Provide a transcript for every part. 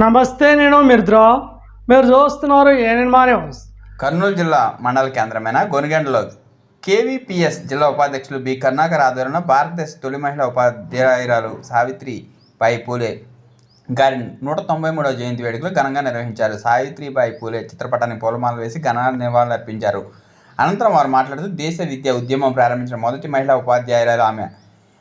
నమస్తే నేను మిర్ద్రా. మీరు చూస్తున్నారు ఏనిమా న్యూస్. కర్నూలు జిల్లా మండల కేంద్రమైన గొనిగండలో కేవీపీఎస్ జిల్లా ఉపాధ్యక్షులు బి. కర్ణాకర్ ఆధ్వర్యంలో భారతదేశ తొలి మహిళా ఉపాధ్యాయురాలు సావిత్రిబాయి పూలే గారి నూట తొంభై మూడవ జయంతి వేడుకలు ఘనంగా నిర్వహించారు. సావిత్రిబాయి పూలే చిత్రపటానికి పూలమాల వేసి ఘన నివాళులర్పించారు అనంతరం వారు మాట్లాడుతూ దేశ విద్యా ఉద్యమం ప్రారంభించిన మొదటి మహిళా ఉపాధ్యాయురాలు ఆమె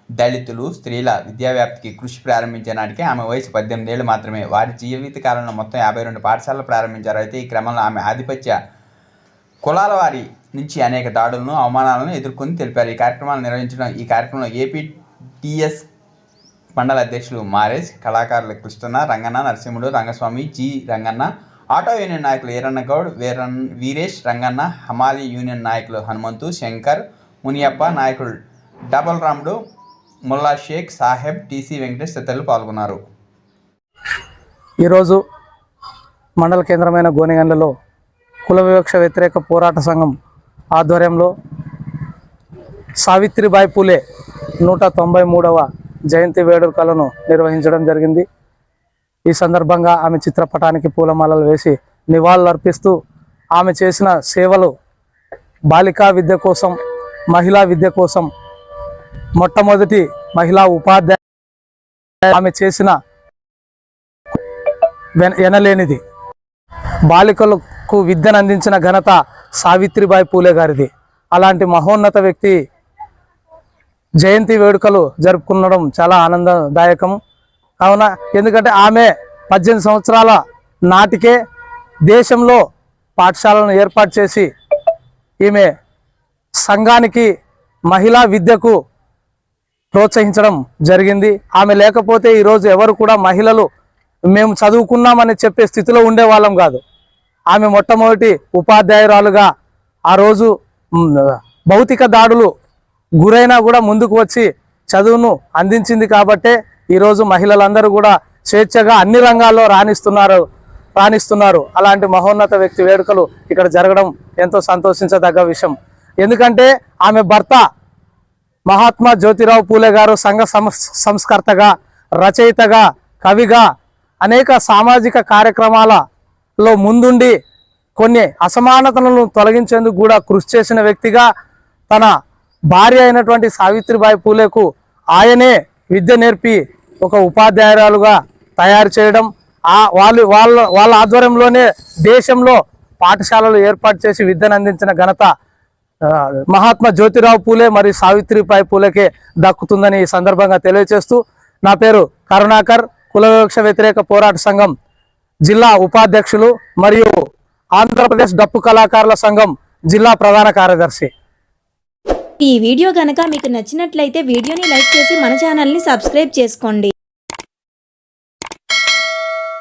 దళితులు స్త్రీల విద్యావ్యాప్తికి కృషి ప్రారంభించే నాటికి ఆమె వయసు పద్దెనిమిది ఏళ్ళు మాత్రమే. వారి జీవిత కాలంలో మొత్తం యాభై రెండు పాఠశాలలు ప్రారంభించారు. అయితే ఈ క్రమంలో ఆమె ఆధిపత్య కులాల వారి నుంచి అనేక దాడులను అవమానాలను ఎదుర్కొని తెలిపారు. ఈ కార్యక్రమాలు నిర్వహించడం ఈ కార్యక్రమంలో ఏపీ టీఎస్ మండల అధ్యక్షులు మారేష్ కళాకారులు Krishna Ranganna Narasimhudu Rangaswamy G. Ranganna auto union నాయకులు ఈరన్న గౌడ్ వీరన్ వీరేష్ రంగన్న హమాలి యూనియన్ నాయకులు హనుమంతు శంకర్ మునియప్ప నాయకుడు డబల్ రాముడు ముల్లా షేక్ సాహెబ్ టీసీ వెంకటేష్ తదితరులు పాల్గొన్నారు. ఈరోజు మండల కేంద్రమైన గోనెగండ్లలో కుల వివక్ష వ్యతిరేక పోరాట సంఘం ఆధ్వర్యంలో సావిత్రిబాయి పూలే నూట తొంభై మూడవ జయంతి వేడుకలను నిర్వహించడం జరిగింది. ఈ సందర్భంగా ఆమె చిత్రపటానికి పూలమాలలు వేసి నివాళులర్పిస్తూ ఆమె చేసిన సేవలు బాలికా విద్య కోసం మహిళా విద్య కోసం మొట్టమొదటి మహిళా ఉపాధ్యాయ ఆమె చేసిన వెన- ఎనలేనిది బాలికలకు విద్యను అందించిన ఘనత సావిత్రిబాయి పూలే గారిది. అలాంటి మహోన్నత వ్యక్తి జయంతి వేడుకలు జరుపుకున్నడం చాలా ఆనందదాయకం. కావున ఎందుకంటే ఆమె పద్దెనిమిది సంవత్సరాల నాటికే దేశంలో పాఠశాలను ఏర్పాటు చేసి ఈమె సంఘానికి మహిళా విద్యకు ప్రోత్సహించడం జరిగింది. ఆమె లేకపోతే ఈరోజు ఎవరు కూడా మహిళలు మేము చదువుకున్నామని చెప్పే స్థితిలో ఉండేవాళ్ళం కాదు. ఆమె మొట్టమొదటి ఉపాధ్యాయురాలుగా ఆ రోజు భౌతిక దాడులు గురైనా కూడా ముందుకు వచ్చి చదువును అందించింది కాబట్టే ఈరోజు మహిళలందరూ కూడా స్వేచ్ఛగా అన్ని రంగాల్లో రాణిస్తున్నారు రాణిస్తున్నారు. అలాంటి మహోన్నత వ్యక్తి వేడుకలు ఇక్కడ జరగడం ఎంతో సంతోషించదగ్గ విషయం. ఎందుకంటే ఆమె భర్త మహాత్మా జ్యోతిరావు పూలే గారు సంఘ సంస్- సంస్కర్తగా రచయితగా కవిగా అనేక సామాజిక కార్యక్రమాలలో ముందుండి కొన్ని అసమానతలను తొలగించేందుకు కూడా కృషి చేసిన వ్యక్తిగా తన భార్య అయినటువంటి సావిత్రిబాయి పూలేకు ఆయనే విద్య నేర్పి ఒక ఉపాధ్యాయురాలుగా తయారు చేయడం ఆ వాళ్ళు వాళ్ళ వాళ్ళ ఆధ్వర్యంలోనే దేశంలో పాఠశాలలు ఏర్పాటు చేసి విద్యను అందించిన ఘనత మహాత్మా జ్యోతిరావు పూలే మరియు సావిత్రిబాయి పూలేకే దక్కుతుందని ఈ సందర్భంగా తెలియజేస్తూ నా పేరు కరుణాకర్ కుల వివక్ష వ్యతిరేక పోరాట సంఘం జిల్లా ఉపాధ్యక్షులు మరియు ఆంధ్రప్రదేశ్ డప్పు కళాకారుల సంఘం జిల్లా ప్రధాన కార్యదర్శి. ఈ వీడియో గనక మీకు నచ్చినట్లయితే వీడియోని లైక్ చేసి మన ఛానల్ని సబ్స్క్రైబ్ చేసుకోండి.